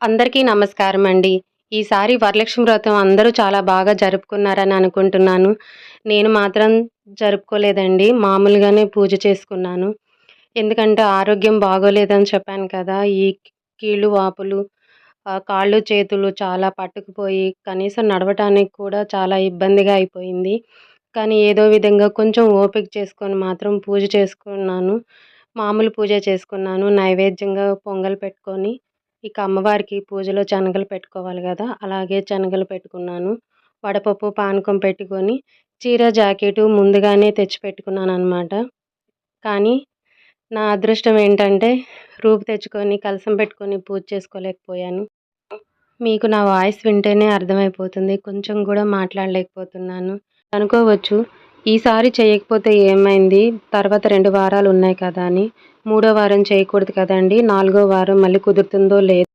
అందరికీ నమస్కారం అండి. ఈసారి వరలక్ష్మి వ్రతం అందరూ చాలా బాగా జరుపుకున్నారని అనుకుంటున్నాను. నేను మాత్రం జరుపుకోలేదండి. మామూలుగానే పూజ చేసుకున్నాను. ఎందుకంటే ఆరోగ్యం బాగోలేదని చెప్పాను కదా! ఈ కీళ్ళు వాపులు, కాళ్ళు, చేతులు చాలా పట్టుకుపోయి కనీసం నడవటానికి కూడా చాలా ఇబ్బందిగా అయిపోయింది. కానీ ఏదో విధంగా కొంచెం ఓపిక చేసుకొని మాత్రం పూజ చేసుకున్నాను. మామూలు పూజ చేసుకున్నాను. నైవేద్యంగా పొంగల్ పెట్టుకొని, ఇక అమ్మవారికి పూజలో శనగలు పెట్టుకోవాలి కదా అలాగే శనగలు పెట్టుకున్నాను. వడపప్పు, పానకం పెట్టుకొని, చీర, జాకెటు ముందుగానే తెచ్చిపెట్టుకున్నాననమాట. కానీ నా అదృష్టం ఏంటంటే రూపు తెచ్చుకొని, కలశం పెట్టుకొని పూజ చేసుకోలేకపోయాను. మీకు నా వాయిస్ వింటేనే అర్థమైపోతుంది. కొంచెం కూడా మాట్లాడలేకపోతున్నాను. అనుకోవచ్చు ఈసారి చేయకపోతే ఏమైంది? తర్వాత రెండు వారాలు ఉన్నాయి కదా అని. మూడో వారం చేయకూడదు కదండి నాలుగో వారం మళ్ళీ కుదురుతుందో లేదో